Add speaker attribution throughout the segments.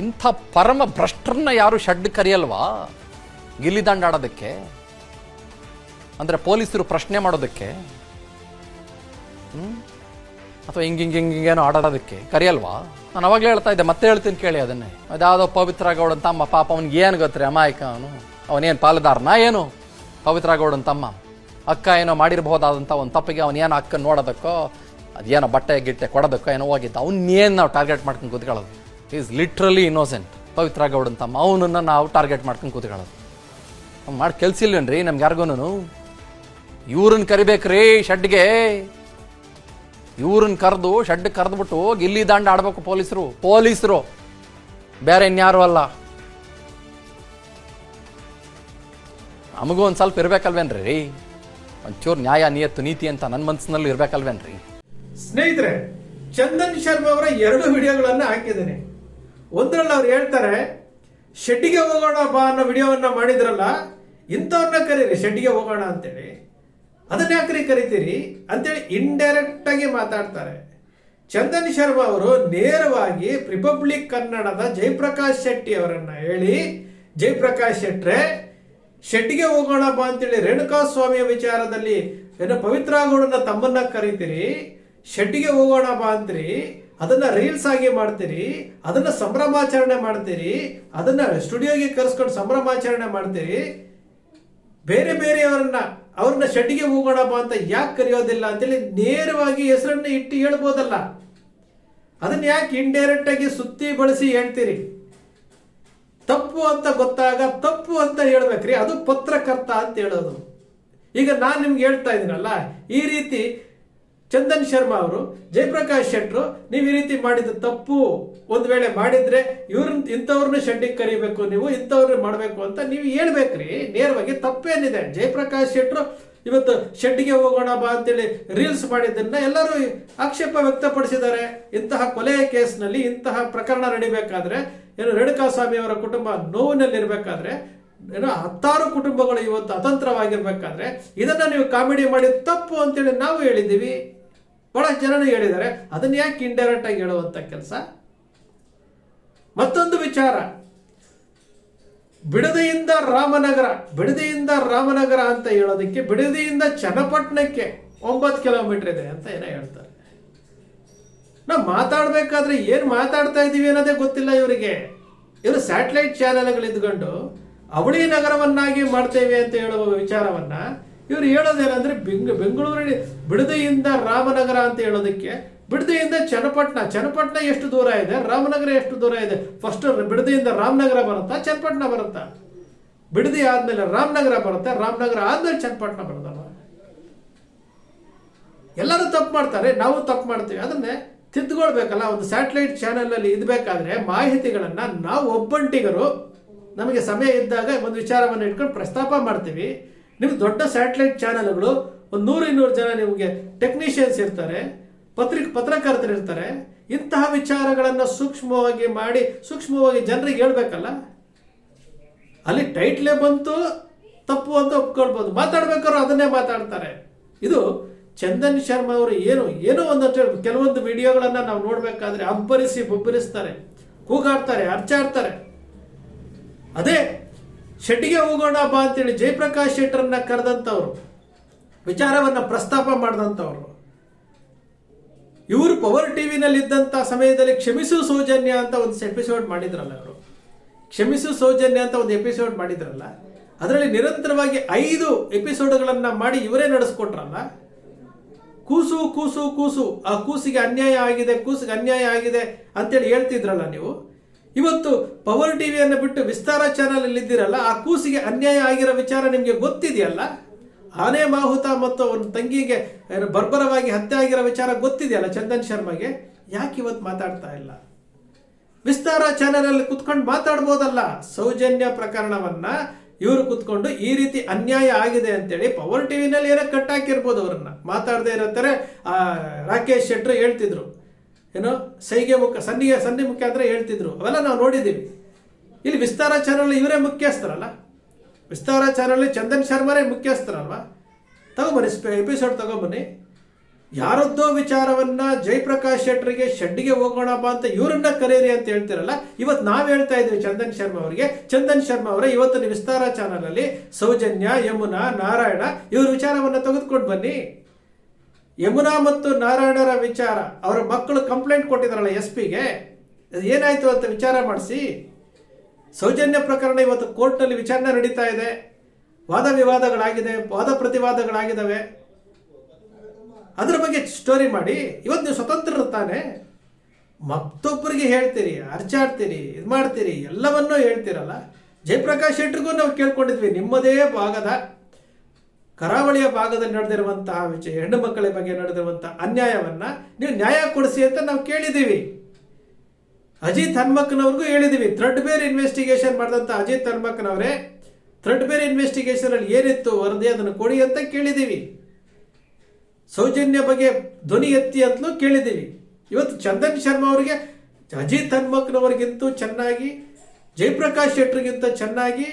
Speaker 1: ಇಂಥ ಪರಮ ಭ್ರಷ್ಟರನ್ನ ಯಾರು ಶೆಡ್ ಕರೆಯಲ್ವಾ? ಗಿಲ್ಲಿದಾಂಡಾಡೋದಕ್ಕೆ ಅಂದರೆ ಪೊಲೀಸರು ಪ್ರಶ್ನೆ ಮಾಡೋದಕ್ಕೆ? ಅಥವಾ ಹಿಂಗೆ ಹಿಂಗೆ ಹಿಂಗೆ ಹಿಂಗೇನೋ ಆಡೋದಕ್ಕೆ ಕರೆಯಲ್ವಾ? ನಾನು ಅವಾಗಲೇ ಹೇಳ್ತಾ ಇದ್ದೆ, ಮತ್ತೆ ಹೇಳ್ತೀನಿ ಕೇಳಿ ಅದನ್ನೇ. ಅದ್ಯಾವುದೋ ಪವಿತ್ರ ಗೌಡನ ತಮ್ಮ ಪಾಪ ಅವ್ನಿಗೆ ಏನು ಗೊತ್ತರೆ, ಅಮಾಯಕ ಅವನು? ಅವನೇನು ಪಾಲುದಾರನ, ಏನು? ಪವಿತ್ರ ಗೌಡನ ತಮ್ಮ? ಅಕ್ಕ ಏನೋ ಮಾಡಿರಬಹುದಾದಂಥ ಒಂದು ತಪ್ಪಿಗೆ ಅವನೇನು ಅಕ್ಕನ ನೋಡೋದಕ್ಕೋ, ಅದೇನೋ ಬಟ್ಟೆ, ಗಿಟ್ಟೆ ಕೊಡೋದಕ್ಕೋ, ಏನೋ ಹೋಗಿದ್ದ ಅವನ್ನೇನು ನಾವು ಟಾರ್ಗೆಟ್ ಮಾಡ್ಕೊಂಡು ಕೂತ್ಕೊಳ್ಳೋದು? Is literally innocent Pavithra Gowda ಅಂತ ಅವನನ್ನು ನಾವು ಟಾರ್ಗೆಟ್ ಮಾಡ್ಕೊಂಡು ಕೂತ್ಕೊಳ್ಳೋದು. ಅವ್ನು ಮಾಡಿ ಕೆಲ್ಸ ಇಲ್ವೇನ್ರಿ ನಮ್ಗೆ ಯಾರಿಗೂನು ಇವ್ರನ್ನ ಕರಿಬೇಕ್ರಿ ಶೆಡ್ಗೆ. ಇವ್ರನ್ನ ಕರೆದು, ಶೆಡ್ ಕರೆದ್ಬಿಟ್ಟು ಇಲ್ಲಿ ದಾಂಡ ಆಡ್ಬೇಕು ಪೊಲೀಸರು. ಪೊಲೀಸರು. ಬೇರೆ ಇನ್ಯಾರು ಅಲ್ಲ. ನಮಗೂ ಒಂದು ಸ್ವಲ್ಪ ಇರ್ಬೇಕಲ್ವೇನ್ರಿ? ಒಂಚೂರು ನ್ಯಾಯ, ನಿಯತ್ತು, ನೀತಿ ಅಂತ ನನ್ನ ಮನಸ್ಸಿನಲ್ಲಿ ಇರ್ಬೇಕಲ್ವೇನ್ರಿ?
Speaker 2: ಸ್ನೇಹಿತರೆ, ಚಂದನ್ ಶರ್ಮಾ ಅವರ ಎರಡು ವಿಡಿಯೋಗಳನ್ನು ಹಾಕಿದ್ದೇನೆ. ಒಂದರಲ್ಲಿ ಅವ್ರು ಹೇಳ್ತಾರೆ ಶೆಡ್ಡಿಗೆ ಹೋಗೋಣ ಬಾ ಅನ್ನೋ ವಿಡಿಯೋವನ್ನ ಮಾಡಿದ್ರಲ್ಲ, ಇಂಥವ್ರನ್ನ ಕರೀರಿ ಶೆಡ್ಡಿಗೆ ಹೋಗೋಣ ಅಂತೇಳಿ. ಅದನ್ನ ಯಾಕ್ರಿ ಕರಿತೀರಿ? ಅಂತೇಳಿ ಇಂಡೈರೆಕ್ಟ್ ಆಗಿ ಮಾತಾಡ್ತಾರೆ. ಚಂದನ್ ಶರ್ಮಾ ಅವರು ನೇರವಾಗಿ ರಿಪಬ್ಲಿಕ್ ಕನ್ನಡದ ಜಯಪ್ರಕಾಶ್ ಶೆಟ್ಟಿ ಅವರನ್ನ ಹೇಳಿ, ಜಯಪ್ರಕಾಶ್ ಶೆಟ್ರೆ, ಶೆಟ್ಟಿಗೆ ಹೋಗೋಣ ಬಾ ಅಂತೇಳಿ ರೇಣುಕಾ ಸ್ವಾಮಿಯ ವಿಚಾರದಲ್ಲಿ ಏನೋ ಪವಿತ್ರ ಗೌಡನ ತಮ್ಮನ್ನ ಕರಿತೀರಿ, ಶೆಟ್ಟಿಗೆ ಹೋಗೋಣ ಬಾ ಅಂತೀರಿ ಅದನ್ನ ರೀಲ್ಸ್ ಆಗಿ ಮಾಡ್ತೀರಿ, ಅದನ್ನ ಸಂಭ್ರಮಾಚರಣೆ ಮಾಡ್ತೀರಿ, ಅದನ್ನ ಸ್ಟುಡಿಯೋಗೆ ಕರೆಸ್ಕೊಂಡು ಸಂಭ್ರಮಾಚರಣೆ ಮಾಡ್ತೀರಿ. ಬೇರೆ ಬೇರೆಯವರನ್ನ, ಅವ್ರನ್ನ ಶೆಟ್ಟಿಗೆ ಹೋಗೋಣ ಬಾ ಅಂತ ಯಾಕೆ ಕರೆಯೋದಿಲ್ಲ ಅಂತೇಳಿ ನೇರವಾಗಿ ಹೆಸರನ್ನ ಇಟ್ಟು ಹೇಳ್ಬೋದಲ್ಲ. ಅದನ್ನ ಯಾಕೆ ಇಂಡೈರೆಕ್ಟ್ ಆಗಿ ಸುತ್ತಿ ಬಳಸಿ ಹೇಳ್ತೀರಿ? ತಪ್ಪು ಅಂತ ಗೊತ್ತಾಗ ತಪ್ಪು ಅಂತ ಹೇಳ್ಬೇಕ್ರಿ, ಅದು ಪತ್ರಕರ್ತ ಅಂತ ಹೇಳೋದು. ಈಗ ನಾನು ನಿಮ್ಗೆ ಹೇಳ್ತಾ ಇದ್ದೀನಲ್ಲ ಈ ರೀತಿ ಚಂದನ್ ಶರ್ಮಾ ಅವರು, ಜಯಪ್ರಕಾಶ್ ಶೆಟ್ರು, ನೀವು ಈ ರೀತಿ ಮಾಡಿದ ತಪ್ಪು ಒಂದು ವೇಳೆ ಮಾಡಿದ್ರೆ ಇವ್ರನ್ನ ಇಂಥವ್ರನ್ನ ಶೆಡ್ಡಿಗೆ ಕರಿಬೇಕು, ನೀವು ಇಂಥವ್ರನ್ನ ಮಾಡಬೇಕು ಅಂತ ನೀವು ಹೇಳ್ಬೇಕ್ರಿ. ನೇರವಾಗಿ ತಪ್ಪೇನಿದೆ. ಜಯಪ್ರಕಾಶ್ ಶೆಟ್ರು ಇವತ್ತು ಶೆಡ್ಗೆ ಹೋಗೋಣ ಬಾ ಅಂತೇಳಿ ರೀಲ್ಸ್ ಮಾಡಿದ್ದನ್ನ ಎಲ್ಲರೂ ಆಕ್ಷೇಪ ವ್ಯಕ್ತಪಡಿಸಿದ್ದಾರೆ. ಇಂತಹ ಕೊಲೆಯ ಕೇಸ್ನಲ್ಲಿ ಇಂತಹ ಪ್ರಕರಣ ನಡಿಬೇಕಾದ್ರೆ, ಏನು ರೇಣುಕಾಸ್ವಾಮಿ ಅವರ ಕುಟುಂಬ ನೋವಿನಲ್ಲಿರಬೇಕಾದ್ರೆ, ಏನು ಹತ್ತಾರು ಕುಟುಂಬಗಳು ಇವತ್ತು ಅತಂತ್ರವಾಗಿರ್ಬೇಕಾದ್ರೆ, ಇದನ್ನ ನೀವು ಕಾಮಿಡಿ ಮಾಡಿ ತಪ್ಪು ಅಂತೇಳಿ ನಾವು ಹೇಳಿದ್ದೀವಿ. ಬಹಳಷ್ಟು ಜನ ಹೇಳಿದ್ದಾರೆ, ಅದನ್ನ ಯಾಕೆ ಇಂಡೈರೆಕ್ಟ್ ಆಗಿ ಹೇಳುವಂತ ಕೆಲಸ? ಮತ್ತೊಂದು ವಿಚಾರ. ಬಿಡದೆಯಿಂದ ರಾಮನಗರ ಬಿಡದೆಯಿಂದ ರಾಮನಗರ ಅಂತ ಹೇಳೋದಕ್ಕೆ, ಬಿಡದೆಯಿಂದ ಚನ್ನಪಟ್ಟಣಕ್ಕೆ ಒಂಬತ್ತು ಕಿಲೋಮೀಟರ್ ಇದೆ ಅಂತ ಏನೋ ಹೇಳ್ತಾರೆ. ನಾವು ಮಾತಾಡಬೇಕಾದ್ರೆ ಏನು ಮಾತಾಡ್ತಾ ಇದ್ದೀವಿ ಅನ್ನೋದೇ ಗೊತ್ತಿಲ್ಲ ಇವರಿಗೆ. ಇವರು ಸ್ಯಾಟಲೈಟ್ ಚಾನೆಲ್ಗಳು ಇದ್ಕೊಂಡು ಅವಳಿ ನಗರವನ್ನಾಗಿ ಮಾಡ್ತೇವೆ ಅಂತ ಹೇಳುವ ವಿಚಾರವನ್ನ ಇವರು ಹೇಳೋದೇನಂದ್ರೆ ಬೆಂಗ್, ಬೆಂಗಳೂರಿನ ಬಿಡದೆಯಿಂದ ರಾಮನಗರ ಅಂತ ಹೇಳೋದಕ್ಕೆ ಬಿಡದೆಯಿಂದ ಚನ್ನಪಟ್ಟಣ ಚನ್ನಪಟ್ಟಣ ಎಷ್ಟು ದೂರ ಇದೆ? ರಾಮನಗರ ಎಷ್ಟು ದೂರ ಇದೆ? ಫಸ್ಟ್ ಬಿಡದೆಯಿಂದ ರಾಮನಗರ ಬರುತ್ತಾ, ಚನ್ನಪಟ್ಟಣ ಬರುತ್ತಾ? ಬಿಡದಿ ಆದ್ಮೇಲೆ ರಾಮನಗರ ಬರುತ್ತೆ, ರಾಮನಗರ ಆದ್ಮೇಲೆ ಚನ್ನಪಟ್ಟಣ ಬರುತ್ತಲ್ಲ ಎಲ್ಲರೂ ತಪ್ಪು ಮಾಡ್ತಾರೆ, ನಾವು ತಪ್ಪು ಮಾಡ್ತೀವಿ. ಅದನ್ನೇ ತಿದ್ದುಕೊಳ್ಬೇಕಲ್ಲ ಒಂದು ಸ್ಯಾಟಲೈಟ್ ಚಾನೆಲ್ ಅಲ್ಲಿ ಇದ್ಬೇಕಾದ್ರೆ ಮಾಹಿತಿಗಳನ್ನು ನಾವು ಒಬ್ಬಂಟಿಗರು, ನಮಗೆ ಸಮಯ ಇದ್ದಾಗ ಒಂದು ವಿಚಾರವನ್ನು ಇಟ್ಕೊಂಡು ಪ್ರಸ್ತಾಪ ಮಾಡ್ತೀವಿ. ನಿಮ್ಗೆ ದೊಡ್ಡ ಸ್ಯಾಟಲೈಟ್ ಚಾನೆಲ್ಗಳು ಒಂದು ನೂರು ಇನ್ನೂರು ಜನ ನಿಮಗೆ ಟೆಕ್ನಿಷಿಯನ್ಸ್ ಇರ್ತಾರೆ, ಪತ್ರಿಕ, ಪತ್ರಕರ್ತರು ಇರ್ತಾರೆ, ಇಂತಹ ವಿಚಾರಗಳನ್ನು ಸೂಕ್ಷ್ಮವಾಗಿ ಮಾಡಿ, ಸೂಕ್ಷ್ಮವಾಗಿ ಜನರಿಗೆ ಹೇಳ್ಬೇಕಲ್ಲ? ಅಲ್ಲಿ ಟೈಟ್ಲೇ ಬಂತು, ತಪ್ಪು ಅಂತ ಒಪ್ಕೊಳ್ಬೋದು. ಮಾತಾಡ್ಬೇಕಾದ್ರು ಅದನ್ನೇ ಮಾತಾಡ್ತಾರೆ. ಇದು ಚಂದನ್ ಶರ್ಮಾ ಅವರು ಏನು, ಏನೋ ಒಂದಷ್ಟು ಕೆಲವೊಂದು ವಿಡಿಯೋಗಳನ್ನು ನಾವು ನೋಡಬೇಕಾದ್ರೆ ಅಬ್ಬರಿಸಿ ಬೊಬ್ಬರಿಸ್ತಾರೆ, ಕೂಗಾಡ್ತಾರೆ, ಅರ್ಚಾಡ್ತಾರೆ. ಅದೇ ಶೆಟ್ಟಿಗೆ ಹೋಗೋಣ ಬಾ ಅಂತೇಳಿ ಜಯಪ್ರಕಾಶ್ ಶೆಟ್ಟರನ್ನ ಕರೆದಂಥವ್ರು, ವಿಚಾರವನ್ನು ಪ್ರಸ್ತಾಪ ಮಾಡಿದಂಥವ್ರು. ಇವರು ಪವರ್ ಟಿ ಇದ್ದಂಥ ಸಮಯದಲ್ಲಿ ಕ್ಷಮಿಸು ಸೌಜನ್ಯ ಅಂತ ಒಂದು ಎಪಿಸೋಡ್ ಮಾಡಿದ್ರಲ್ಲ ಅವರು ಕ್ಷಮಿಸು ಸೌಜನ್ಯ ಅಂತ ಒಂದು ಎಪಿಸೋಡ್ ಮಾಡಿದ್ರಲ್ಲ, ಅದರಲ್ಲಿ ನಿರಂತರವಾಗಿ ಐದು ಎಪಿಸೋಡ್ಗಳನ್ನು ಮಾಡಿ ಇವರೇ ನಡೆಸ್ಕೊಟ್ರಲ್ಲ. ಕೂಸು ಕೂಸು ಕೂಸು, ಆ ಕೂಸಿಗೆ ಅನ್ಯಾಯ ಆಗಿದೆ, ಕೂಸಿಗೆ ಅನ್ಯಾಯ ಆಗಿದೆ ಅಂತೇಳಿ ಹೇಳ್ತಿದ್ರಲ್ಲ ನೀವು. ಇವತ್ತು ಪವರ್ ಟಿವಿಯನ್ನು ಬಿಟ್ಟು ವಿಸ್ತಾರ ಚಾನಲ್ ಅಲ್ಲಿ ಇದ್ದೀರಲ್ಲ, ಆ ಕೂಸಿಗೆ ಅನ್ಯಾಯ ಆಗಿರೋ ವಿಚಾರ ನಿಮಗೆ ಗೊತ್ತಿದೆಯಲ್ಲ? ಆನೆ ಮಾಹುತ ಮತ್ತು ಅವನ ತಂಗಿಗೆ ಬರ್ಬರವಾಗಿ ಹತ್ಯೆ ಆಗಿರೋ ವಿಚಾರ ಗೊತ್ತಿದೆಯಲ್ಲ ಚಂದನ್ ಶರ್ಮಾಗೆ? ಯಾಕೆ ಇವತ್ತು ಮಾತಾಡ್ತಾ ಇಲ್ಲ? ವಿಸ್ತಾರ ಚಾನೆಲ್ ಅಲ್ಲಿ ಕುತ್ಕೊಂಡು ಮಾತಾಡ್ಬೋದಲ್ಲ? ಸೌಜನ್ಯ ಪ್ರಕರಣವನ್ನ ಇವರು ಕುತ್ಕೊಂಡು ಈ ರೀತಿ ಅನ್ಯಾಯ ಆಗಿದೆ ಅಂತೇಳಿ ಪವರ್ ಟಿವಿನಲ್ಲಿ ಏನೋ ಕಟ್ ಹಾಕಿರ್ಬೋದು ಅವರನ್ನ. ಮಾತಾಡದೇ ಇರತ್ತಾರೆ ರಾಕೇಶ್ ಶೆಟ್ರು ಹೇಳ್ತಿದ್ರು. ಏನೋ ಸೈಗೆ ಮುಖ, ಸನ್ನಿಗೆ, ಸನ್ನಿ ಮುಖ್ಯ ಅಂದರೆ ಹೇಳ್ತಿದ್ರು. ಅವೆಲ್ಲ ನಾವು ನೋಡಿದ್ದೀವಿ. ಇಲ್ಲಿ ವಿಸ್ತಾರ ಚಾನಲ್ ಇವರೇ ಮುಖ್ಯಸ್ಥರಲ್ಲ? ವಿಸ್ತಾರ ಚಾನಲ್ ಚಂದನ್ ಶರ್ಮರೇ ಮುಖ್ಯಸ್ಥರಲ್ವಾ? ತಗೊಂಬನ್ನಿ, ಎಪಿಸೋಡ್ ತಗೊಂಬನ್ನಿ. ಯಾರದ್ದೋ ವಿಚಾರವನ್ನ ಜಯಪ್ರಕಾಶ್ ಶೆಟ್ಟರಿಗೆ ಶೆಡ್ಡಿಗೆ ಹೋಗೋಣ ಬಾ ಅಂತ ಇವರನ್ನ ಕರೀರಿ ಅಂತ ಹೇಳ್ತಿರಲ್ಲ ಇವತ್ತು ನಾವು ಹೇಳ್ತಾ ಇದ್ದೀವಿ ಚಂದನ್ ಶರ್ಮಾ ಅವರಿಗೆ. ಚಂದನ್ ಶರ್ಮಾ ಅವರೇ, ಇವತ್ತಿನ ವಿಸ್ತಾರ ಚಾನಲಲ್ಲಿ ಸೌಜನ್ಯ, ಯಮುನಾ, ನಾರಾಯಣ ಇವ್ರ ವಿಚಾರವನ್ನ ತೆಗೆದುಕೊಂಡು ಬನ್ನಿ. ಯಮುನಾ ಮತ್ತು ನಾರಾಯಣರ ವಿಚಾರ, ಅವರ ಮಕ್ಕಳು ಕಂಪ್ಲೇಂಟ್ ಕೊಟ್ಟಿದ್ದಾರಲ್ಲ ಎಸ್ ಪಿಗೆ ಏನಾಯ್ತು ಅಂತ ವಿಚಾರ ಮಾಡಿಸಿ, ಸೌಜನ್ಯ ಪ್ರಕರಣ ಇವತ್ತು ಕೋರ್ಟ್ನಲ್ಲಿ ವಿಚಾರಣೆ ನಡೀತಾ ಇದೆ. ವಾದ ವಿವಾದಗಳಾಗಿದೆ, ವಾದ ಪ್ರತಿವಾದಗಳಾಗಿದ್ದಾವೆ. ಅದರ ಬಗ್ಗೆ ಸ್ಟೋರಿ ಮಾಡಿ, ಇವತ್ತು ನೀವು ಸ್ವತಂತ್ರ ತಾನೆ. ಮತ್ತೊಬ್ಬರಿಗೆ ಹೇಳ್ತೀರಿ ಅರ್ಚಾಡ್ತೀರಿ ಇದು ಮಾಡ್ತೀರಿ, ಎಲ್ಲವನ್ನೂ ಹೇಳ್ತೀರಲ್ಲ. ಜಯಪ್ರಕಾಶ್ ಶೆಟ್ಟರಿಗೂ ನಾವು ಕೇಳ್ಕೊಂಡಿದ್ವಿ, ನಿಮ್ಮದೇ ಭಾಗದ ಕರಾವಳಿಯ ಭಾಗದಲ್ಲಿ ನಡೆದಿರುವಂತಹ ವಿಷಯ ಹೆಣ್ಣು ಮಕ್ಕಳ ಬಗ್ಗೆ ನಡೆದಿರುವಂತಹ ಅನ್ಯಾಯವನ್ನ ನೀವು ನ್ಯಾಯ ಕೊಡಿಸಿ ಅಂತ ನಾವು ಕೇಳಿದ್ದೀವಿ. ಅಜಿತ್ ಹನ್ಮಕ್ಕನವ್ರಿಗೂ ಹೇಳಿದೀವಿ ಥ್ರೆಡ್ ಬೇರ್ ಇನ್ವೆಸ್ಟಿಗೇಷನ್ ಮಾಡಿದಂತ ಅಜಿತ್ ಹನ್ಮಕ್ಕನವರೇ ಥ್ರೆಡ್ ಬೇರ್ ಇನ್ವೆಸ್ಟಿಗೇಷನ್ ಅಲ್ಲಿ ಏನಿತ್ತು, ವರದಿ ಅದನ್ನು ಕೊಡಿ ಅಂತ ಕೇಳಿದ್ದೀವಿ. ಸೌಜನ್ಯ ಬಗ್ಗೆ ಧ್ವನಿ ಎತ್ತಿ ಅಂತಲೂ ಕೇಳಿದ್ದೀವಿ. ಇವತ್ತು ಚಂದನ್ ಶರ್ಮಾ ಅವರಿಗೆ, ಅಜಿತ್ ಹನ್ಮಕ್ನವರಿಗಿಂತೂ ಚೆನ್ನಾಗಿ, ಜಯಪ್ರಕಾಶ್ ಶೆಟ್ಟರಿಗಿಂತ ಚೆನ್ನಾಗಿ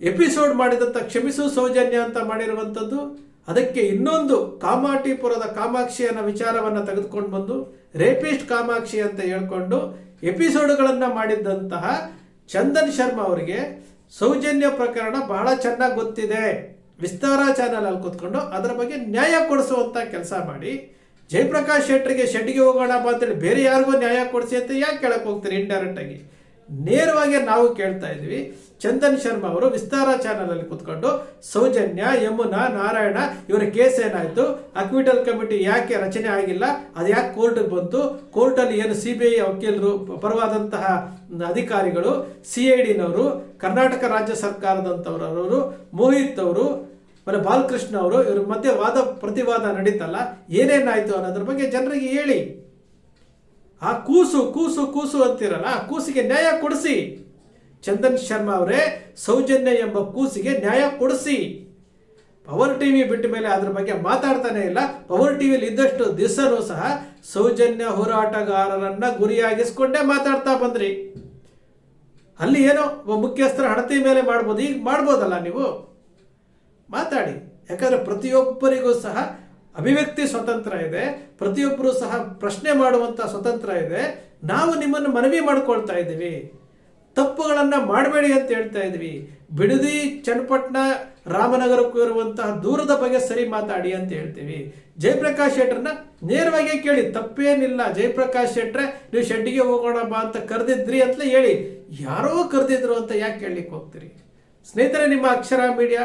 Speaker 2: ಎಪಿಸೋಡ್ ಮಾಡಿದಂಥ ಕ್ಷಮಿಸು ಸೌಜನ್ಯ ಅಂತ ಮಾಡಿರುವಂಥದ್ದು, ಅದಕ್ಕೆ ಇನ್ನೊಂದು ಕಾಮಾಟಿಪುರದ ಕಾಮಾಕ್ಷಿ ಅನ್ನೋ ವಿಚಾರವನ್ನು ತೆಗೆದುಕೊಂಡು ಬಂದು, ರೇಪಿಸ್ಟ್ ಕಾಮಾಕ್ಷಿ ಅಂತ ಹೇಳ್ಕೊಂಡು ಎಪಿಸೋಡ್ಗಳನ್ನು ಮಾಡಿದ್ದಂತಹ ಚಂದನ್ ಶರ್ಮಾ ಅವರಿಗೆ ಸೌಜನ್ಯ ಪ್ರಕರಣ ಬಹಳ ಚೆನ್ನಾಗಿ ಗೊತ್ತಿದೆ. ವಿಸ್ತಾರ ಚಾನಲ್ ಅಲ್ಲಿ ಕೂತ್ಕೊಂಡು ಅದರ ಬಗ್ಗೆ ನ್ಯಾಯ ಕೊಡಿಸುವಂಥ ಕೆಲಸ ಮಾಡಿ. ಜಯಪ್ರಕಾಶ್ ಶೆಟ್ಟರಿಗೆ ಶೆಡ್ಗೆ ಹೋಗೋಣ ಅಂತೇಳಿ ಬೇರೆ ಯಾರಿಗೂ ನ್ಯಾಯ ಕೊಡಿಸಿ ಅಂತ ಯಾಕೆ ಕೇಳಕ್ ಹೋಗ್ತಾರೆ? ಇಂಡೈರೆಕ್ಟ್ ಆಗಿ. ನೇರವಾಗಿ ನಾವು ಕೇಳ್ತಾ ಇದ್ವಿ ಚಂದನ್ ಶರ್ಮಾ ಅವರು ವಿಸ್ತಾರ ಚಾನಲಲ್ಲಿ ಕೂತ್ಕೊಂಡು ಸೌಜನ್ಯ, ಯಮುನಾ, ನಾರಾಯಣ ಇವರ ಕೇಸ್ ಏನಾಯ್ತು? ಅಕ್ವಿಟಲ್ ಕಮಿಟಿ ಯಾಕೆ ರಚನೆ ಆಗಿಲ್ಲ? ಅದು ಯಾಕೆ ಕೋರ್ಟ್ ಬಂತು? ಕೋರ್ಟಲ್ಲಿ ಏನು ಸಿ ಬಿ ಐ ವಕೀಲರು ಪರವಾದಂತಹ ಅಧಿಕಾರಿಗಳು ಸಿ ಐ ಡಿನವರು ಕರ್ನಾಟಕ ರಾಜ್ಯ ಸರ್ಕಾರದಂತವರವರು, ಮೋಹಿತ್ ಅವರು, ಮತ್ತೆ ಬಾಲಕೃಷ್ಣ ಅವರು, ಇವರ ಮಧ್ಯೆ ವಾದ ಪ್ರತಿವಾದ ನಡೀತಲ್ಲ, ಏನೇನಾಯಿತು ಅನ್ನೋದ್ರ ಬಗ್ಗೆ ಜನರಿಗೆ ಹೇಳಿ. ಆ ಕೂಸು ಕೂಸು ಕೂಸು ಅಂತೀರಲ್ಲ, ಆ ಕೂಸಿಗೆ ನ್ಯಾಯ ಕೊಡಿಸಿ. ಚಂದನ್ ಶರ್ಮಾ ಅವರೇ, ಸೌಜನ್ಯ ಎಂಬ ಕೂಸಿಗೆ ನ್ಯಾಯ ಕೊಡಿಸಿ. ಪವರ್ ಟಿ ವಿ ಬಿಟ್ಟ ಮೇಲೆ ಅದ್ರ ಬಗ್ಗೆ ಮಾತಾಡ್ತಾನೆ ಇಲ್ಲ. ಪವರ್ ಟಿ ವಿಲಿ ಇದ್ದಷ್ಟು ದಿವಸನೂ ಸಹ ಸೌಜನ್ಯ ಹೋರಾಟಗಾರರನ್ನ ಗುರಿಯಾಗಿಸ್ಕೊಂಡೇ ಮಾತಾಡ್ತಾ ಬಂದ್ರಿ. ಅಲ್ಲಿ ಏನೋ ಒಬ್ಬ ಮುಖ್ಯಸ್ಥರ ಹಣತಿ ಮೇಲೆ ಮಾಡ್ಬೋದು, ಈಗ ಮಾಡ್ಬೋದಲ್ಲ ನೀವು? ಮಾತಾಡಿ. ಯಾಕಂದ್ರೆ ಪ್ರತಿಯೊಬ್ಬರಿಗೂ ಸಹ ಅಭಿವ್ಯಕ್ತಿ ಸ್ವತಂತ್ರ ಇದೆ ಪ್ರತಿಯೊಬ್ಬರು ಸಹ ಪ್ರಶ್ನೆ ಮಾಡುವಂತ ಸ್ವತಂತ್ರ ಇದೆ, ನಾವು ನಿಮ್ಮನ್ನು ಮನವಿ ಮಾಡ್ಕೊಳ್ತಾ ಇದ್ದೀವಿ. ತಪ್ಪುಗಳನ್ನು ಮಾಡಬೇಡಿ ಅಂತ ಹೇಳ್ತಾ ಇದ್ವಿ ಬಿಡದಿ, ಚನ್ನಪಟ್ಟಣ, ರಾಮನಗರಕ್ಕೂ ಇರುವಂತಹ ದೂರದ ಬಗ್ಗೆ ಸರಿ ಮಾತಾಡಿ ಅಂತ ಹೇಳ್ತೀವಿ. ಜಯಪ್ರಕಾಶ್ ಶೆಟ್ಟರ್ನ ನೇರವಾಗಿ ಕೇಳಿ, ತಪ್ಪೇನಿಲ್ಲ ಜಯಪ್ರಕಾಶ್ ಶೆಟ್ರೆ ನೀವು ಶೆಡ್ಡಿಗೆ ಹೋಗೋಣ ಬಾ ಅಂತ ಕರೆದಿದ್ರಿ ಅಂತಲೇ ಹೇಳಿ. ಯಾರೋ ಕರೆದಿದ್ರು ಅಂತ ಯಾಕೆ ಕೇಳಲಿಕ್ಕೆ ಹೋಗ್ತೀರಿ? ಸ್ನೇಹಿತರೆ, ನಿಮ್ಮ ಅಕ್ಷರ ಮೀಡಿಯಾ